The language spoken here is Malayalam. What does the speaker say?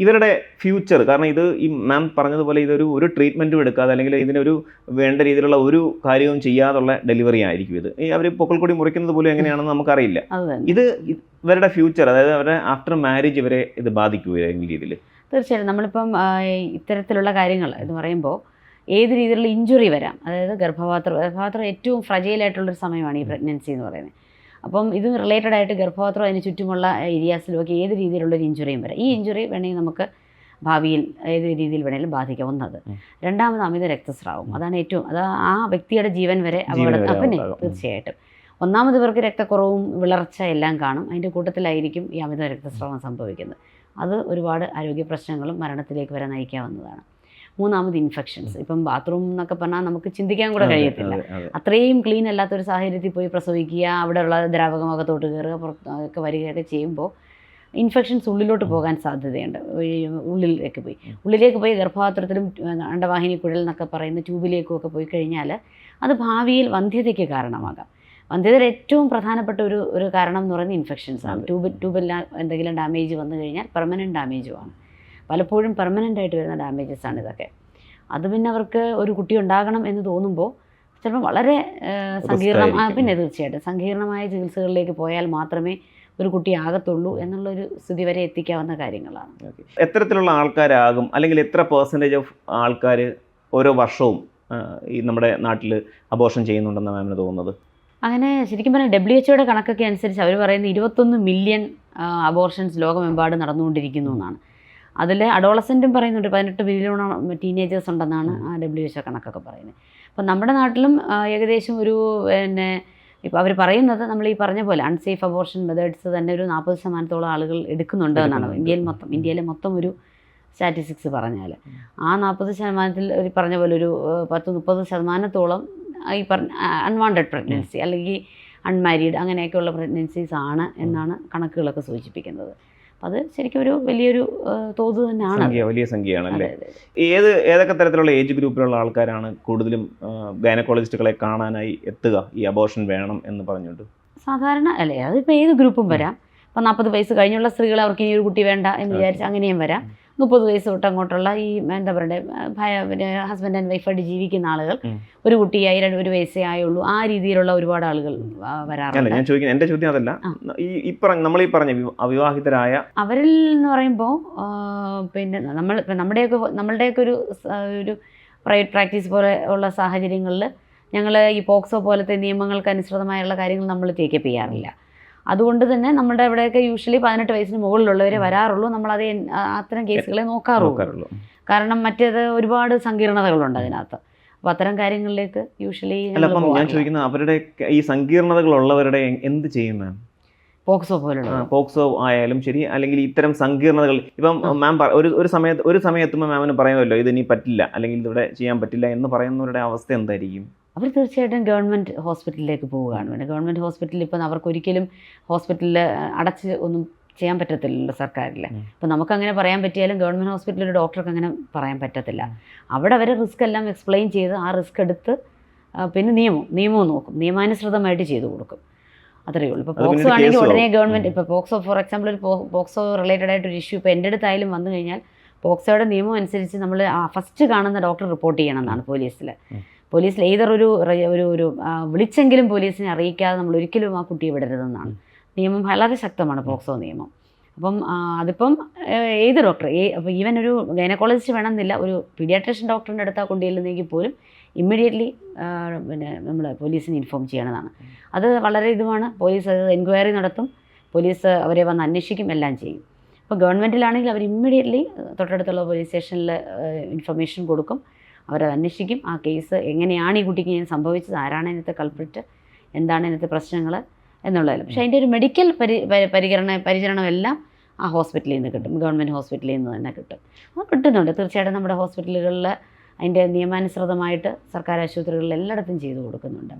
ഇവരുടെ ഫ്യൂച്ചർ കാരണം ഇത് ഈ മാം പറഞ്ഞതുപോലെ ഇതൊരു ഒരു ട്രീറ്റ്മെന്റും എടുക്കാതെ അല്ലെങ്കിൽ ഇതിനൊരു വേണ്ട രീതിയിലുള്ള ഒരു കാര്യവും ചെയ്യാതുള്ള ഡെലിവറി ആയിരിക്കും ഇത്. ഈ അവർ പൊക്കൽക്കൊടി മുറിക്കുന്നത് പോലും എങ്ങനെയാണെന്ന് നമുക്കറിയില്ല. ഇത് ഇവരുടെ ഫ്യൂച്ചർ അതായത് അവരുടെ ആഫ്റ്റർ മാരേജ് ഇവരെ ഇത് ബാധിക്കുമോ ഏതെങ്കിലും രീതിയിൽ തീർച്ചയായും നമ്മളിപ്പം ഇത്തരത്തിലുള്ള കാര്യങ്ങൾ എന്ന് പറയുമ്പോൾ ഏത് രീതിയിലുള്ള ഇഞ്ചുറി വരാം? അതായത് ഗർഭപാത്രം ഗർഭപാത്രം ഏറ്റവും ഫ്രജൈൽ ആയിട്ടുള്ളൊരു സമയമാണ് ഈ പ്രഗ്നൻസി എന്ന് പറയുന്നത്. അപ്പം ഇത് റിലേറ്റഡ് ആയിട്ട് ഗർഭപാത്രം അതിന് ചുറ്റുമുള്ള ഏരിയാസിലും ഒക്കെ ഏത് രീതിയിലുള്ള ഒരു ഇഞ്ചുറിയും വരാം. ഈ ഇഞ്ചുറി വേണമെങ്കിൽ നമുക്ക് ഭാവിയിൽ ഏത് രീതിയിൽ വേണമെങ്കിലും ബാധിക്കാം ഒന്നത് രണ്ടാമത് അമിത രക്തസ്രാവം. അതാണ് ഏറ്റവും അത് ആ വ്യക്തിയുടെ ജീവൻ വരെ അപകടം പിന്നെ തീർച്ചയായിട്ടും. ഒന്നാമത് ഇവർക്ക് രക്തക്കുറവും വിളർച്ച എല്ലാം കാണും. അതിന്റെ കൂട്ടത്തിലായിരിക്കും ഈ അമിത രക്തസ്രാവം സംഭവിക്കുന്നത്. അത് ഒരുപാട് ആരോഗ്യ പ്രശ്നങ്ങളും മരണത്തിലേക്ക് വരെ നയിക്കാവുന്നതാണ്. മൂന്നാമത് ഇൻഫെക്ഷൻസ് ഇപ്പം ബാത്റൂം എന്നൊക്കെ പറഞ്ഞാൽ നമുക്ക് ചിന്തിക്കാൻ കൂടെ കഴിയത്തില്ല. അതെ, അതെ. അത്രയും ക്ലീൻ അല്ലാത്തൊരു സാഹചര്യത്തിൽ പോയി പ്രസവിക്കുക അവിടെയുള്ള ദ്രാവകമൊക്കെ തൊട്ട് കയറുക പുറത്തൊക്കെ വരികയൊക്കെ ചെയ്യുമ്പോൾ ഇൻഫെക്ഷൻസ് ഉള്ളിലോട്ട് പോകാൻ സാധ്യതയുണ്ട്. ഉള്ളിലേക്ക് പോയി. ഉള്ളിലേക്ക് പോയി ഗർഭപാത്രത്തിലും അണ്ടവാഹിനി കുഴൽ എന്നൊക്കെ പറയുന്ന ട്യൂബിലേക്കും ഒക്കെ പോയി കഴിഞ്ഞാൽ അത് ഭാവിയിൽ വന്ധ്യതയ്ക്ക് കാരണമാകാം. വന്ധ്യതയിൽ ഏറ്റവും പ്രധാനപ്പെട്ട ഒരു ഒരു കാരണം എന്ന് പറയുന്നത് ഇൻഫെക്ഷൻസ് ആണ്. ട്യൂബ് ട്യൂബെല്ലാം എന്തെങ്കിലും ഡാമേജ് വന്നു കഴിഞ്ഞാൽ പെർമനന്റ് ഡാമേജുമാണ് പലപ്പോഴും പെർമനന്റ് ആയിട്ട് വരുന്ന ഡാമേജസ് ആണ് ഇതൊക്കെ. അത് പിന്നെ അവർക്ക് ഒരു കുട്ടി ഉണ്ടാകണം എന്ന് തോന്നുമ്പോൾ ചിലപ്പോൾ വളരെ സങ്കീർണം പിന്നെ തീർച്ചയായിട്ടും സങ്കീർണമായ ചികിത്സകളിലേക്ക് പോയാൽ മാത്രമേ ഒരു കുട്ടി ആകത്തുള്ളൂ എന്നുള്ളൊരു സ്ഥിതി വരെ എത്തിക്കാവുന്ന കാര്യങ്ങളാണ്. എത്തരത്തിലുള്ള ആൾക്കാരാകും അല്ലെങ്കിൽ എത്ര പേഴ്സന്റേജ് ഓഫ് ആൾക്കാർ ഓരോ വർഷവും ഈ നമ്മുടെ നാട്ടിൽ അബോർഷൻ ചെയ്യുന്നുണ്ടെന്ന് മാമിന് തോന്നുന്നത്? അങ്ങനെ ശരിക്കും പറഞ്ഞാൽ ഡബ്ല്യു എച്ച്ഒയുടെ കണക്കൊക്കെ അനുസരിച്ച് അവർ പറയുന്ന ഇരുപത്തൊന്ന് മില്യൺ അബോർഷൻസ് ലോകമെമ്പാടും നടന്നുകൊണ്ടിരിക്കുന്നു എന്നാണ്. അതിൽ അഡോളസെന്റും പറയുന്നുണ്ട് പതിനെട്ട് ബില്യണോളം ടീനേജേഴ്സ് ഉണ്ടെന്നാണ് ഡബ്ല്യു എച്ച് കണക്കൊക്കെ പറയുന്നത്. അപ്പോൾ നമ്മുടെ നാട്ടിലും ഏകദേശം ഒരു പിന്നെ ഇപ്പോൾ അവർ പറയുന്നത് നമ്മൾ ഈ പറഞ്ഞ പോലെ അൺസേഫ് അബോർഷൻ മെത്തേഡ്സ് തന്നെ ഒരു നാൽപ്പത് ശതമാനത്തോളം ആളുകൾ എടുക്കുന്നുണ്ട് എന്നാണ്. ഇന്ത്യയിൽ മൊത്തം ഇന്ത്യയിലെ മൊത്തം ഒരു സ്റ്റാറ്റിസ്റ്റിക്സ് പറഞ്ഞാൽ ആ നാൽപ്പത് ശതമാനത്തിൽ ഒരു പറഞ്ഞ പോലെ ഒരു പത്ത് മുപ്പത് ശതമാനത്തോളം ഈ പറഞ്ഞ അൺവാണ്ടഡ് പ്രഗ്നൻസി അല്ലെങ്കിൽ അൺമാരീഡ് അങ്ങനെയൊക്കെയുള്ള പ്രഗ്നൻസീസ് ആണ് എന്നാണ് കണക്കുകളൊക്കെ സൂചിപ്പിക്കുന്നത്. അത് ശരിക്കും ഒരു വലിയൊരു തോത് തന്നെയാണ് വലിയ സംഖ്യയാണ് അല്ലേ? ഏത് ഏതൊക്കെ തരത്തിലുള്ള ഏജ് ഗ്രൂപ്പിലുള്ള ആൾക്കാരാണ് കൂടുതലും ഗൈനക്കോളജിസ്റ്റുകളെ കാണാനായി എത്തുക? ഈ അബോർഷൻ വേണം എന്ന് പറഞ്ഞുകൊണ്ട്. സാധാരണ അല്ലേ അതിപ്പോൾ ഏത് ഗ്രൂപ്പും വരാം. ഇപ്പം നാൽപ്പത് വയസ്സ് കഴിഞ്ഞുള്ള സ്ത്രീകൾ അവർക്ക് ഇനി ഒരു കുട്ടി വേണ്ട എന്ന് വിചാരിച്ച് അങ്ങനെയും വരാം. മുപ്പത് വയസ്സ് തൊട്ട് അങ്ങോട്ടുള്ള ഈ എന്താ പറയുക ഹസ്ബൻഡ് ആൻഡ് വൈഫായിട്ട് ജീവിക്കുന്ന ആളുകൾ ഒരു കുട്ടിയായി രണ്ട് ഒരു വയസ്സേ ആയുള്ളൂ. ആ രീതിയിലുള്ള ഒരുപാട് ആളുകൾ വരാറുണ്ട്. ഞാൻ ചോദിക്കുന്നത് എന്റെ ചോദ്യം അതല്ല. ഈ ഈ പറഞ്ഞ നമ്മൾ ഈ പറഞ്ഞ വിവ- അവിവാഹിതരായ അവരിൽ എന്ന് പറയുമ്പോൾ പിന്നെ നമ്മൾ നമ്മുടെയൊക്കെ നമ്മളുടെയൊക്കെ ഒരു ഒരു പ്രൈവറ്റ് പ്രാക്ടീസ് പോലെ ഉള്ള സാഹചര്യങ്ങളിൽ ഞങ്ങൾ ഈ പോക്സോ പോലത്തെ നിയമങ്ങൾക്ക് അനുസൃതമായുള്ള കാര്യങ്ങൾ നമ്മൾ ടേക്കപ്പ് ചെയ്യാറില്ല. അതുകൊണ്ട് തന്നെ നമ്മുടെ ഇവിടെയൊക്കെ യൂഷ്വലി പതിനെട്ട് വയസ്സിന് മുകളിലുള്ളവരെ വരാറുള്ളൂ. നമ്മളത് അതേ അത്തരം കേസുകളെ നോക്കാറുള്ളൂ. കാരണം മറ്റേത് ഒരുപാട് സങ്കീർണതകളുണ്ട് അതിനകത്ത്. അപ്പോൾ അത്തരം കാര്യങ്ങളിലേക്ക് യൂഷ്വലി ഞാൻ ചോദിക്കുന്നത് അവരുടെ ഈ സങ്കീർണതകളുള്ളവരുടെ എന്ത് ചെയ്യും മാം പോക്സോ പോലുള്ള പോക്സോ ആയാലും ശരി അല്ലെങ്കിൽ ഇത്തരം സങ്കീർണതകൾ ഇപ്പം മാം ഒരു ഒരു സമയത്ത് ഒരു സമയത്തുമ്പോൾ മാമിന് പറയുമല്ലോ ഇത് ഇനി പറ്റില്ല അല്ലെങ്കിൽ ഇതിവിടെ ചെയ്യാൻ പറ്റില്ല എന്ന് പറയുന്നവരുടെ അവസ്ഥ എന്തായിരിക്കും? അവർ തീർച്ചയായിട്ടും ഗവൺമെന്റ് ഹോസ്പിറ്റലിലേക്ക് പോവുകയാണ്. വേണ്ടത് ഗവൺമെന്റ് ഹോസ്പിറ്റലിൽ ഇപ്പം അവർക്കൊരിക്കലും ഹോസ്പിറ്റലിൽ അടച്ച് ഒന്നും ചെയ്യാൻ പറ്റത്തില്ലല്ലോ സർക്കാരിൽ അപ്പോൾ നമുക്കങ്ങനെ പറയാൻ പറ്റിയാലും ഗവൺമെന്റ് ഹോസ്പിറ്റലിൽ ഡോക്ടർക്ക് അങ്ങനെ പറയാൻ പറ്റത്തില്ല. അവിടെ അവർ റിസ്ക് എല്ലാം എക്സ്പ്ലെയിൻ ചെയ്ത് ആ റിസ്ക് എടുത്ത് പിന്നെ നിയമം നിയമവും നോക്കും. നിയമാനുസൃതമായിട്ട് ചെയ്തു കൊടുക്കും. അത്രയേ ഉള്ളൂ. ഇപ്പോൾ പോക്സോ ആണെങ്കിൽ ഉടനെ. ഗവൺമെന്റ്. ഇപ്പോൾ പോക്സോ ഫോർ എക്സാമ്പിൾ ഒരു പോക്സോ റിലേറ്റഡ് ആയിട്ട് ഒരു ഇഷ്യൂ ഇപ്പോൾ എന്റെ അടുത്തായാലും വന്നു കഴിഞ്ഞാൽ പോക്സോയുടെ നിയമം അനുസരിച്ച് നമ്മൾ ഫസ്റ്റ് കാണുന്ന ഡോക്ടർ റിപ്പോർട്ട് ചെയ്യണം എന്നാണ് പോലീസിൽ. പോലീസിൽ ഏതൊരു ഒരു ഒരു ഒരു വിളിച്ചെങ്കിലും പോലീസിനെ അറിയിക്കാതെ നമ്മൾ ഒരിക്കലും ആ കുട്ടിയെ വിടരുതെന്നാണ്. നിയമം വളരെ ശക്തമാണ് പോക്സോ നിയമം. അപ്പം അതിപ്പം ഏത് ഡോക്ടർ ഏ അപ്പോൾ ഈവൻ ഒരു ഗൈനക്കോളജിസ്റ്റ് വേണമെന്നില്ല ഒരു പീഡിയാട്രിഷ്യൻ ഡോക്ടറിന്റെ അടുത്താ കൊണ്ടുചെല്ലുന്നെങ്കിൽ പോലും ഇമ്മീഡിയറ്റ്ലി പിന്നെ നമ്മൾ പോലീസിനെ ഇൻഫോം ചെയ്യണതാണ്. അത് വളരെ ഇതുമാണ്. പോലീസ് അത് എൻക്വയറി നടത്തും. പോലീസ് അവരെ വന്ന് അന്വേഷിക്കും എല്ലാം ചെയ്യും. അപ്പോൾ ഗവൺമെന്റിലാണെങ്കിൽ അവർ ഇമ്മീഡിയറ്റ്ലി തൊട്ടടുത്തുള്ള പോലീസ് സ്റ്റേഷനിൽ ഇൻഫർമേഷൻ കൊടുക്കും. അവരത് അന്വേഷിക്കും ആ കേസ് എങ്ങനെയാണ് ഈ കുട്ടിക്ക് ഇങ്ങനെ സംഭവിച്ചത്? ആരാണ് ഇതിനകത്ത് കൾപ്രിറ്റ് എന്താണ് ഇതിനകത്ത് പ്രശ്നങ്ങൾ എന്നുള്ളതിൽ പക്ഷേ അതിന്റെ ഒരു മെഡിക്കൽ പരി പരി- പരികരണ പരിചരണമെല്ലാം ആ ഹോസ്പിറ്റലിൽ നിന്ന് കിട്ടും. ഗവൺമെന്റ് ഹോസ്പിറ്റലിൽ നിന്ന് തന്നെ കിട്ടും. അത് കിട്ടുന്നുണ്ട്. തീർച്ചയായിട്ടും നമ്മുടെ ഹോസ്പിറ്റലുകളിൽ അതിന്റെ നിയമാനുസൃതമായിട്ട് സർക്കാർ ആശുപത്രികളിൽ എല്ലായിടത്തും ചെയ്തു കൊടുക്കുന്നുണ്ട്.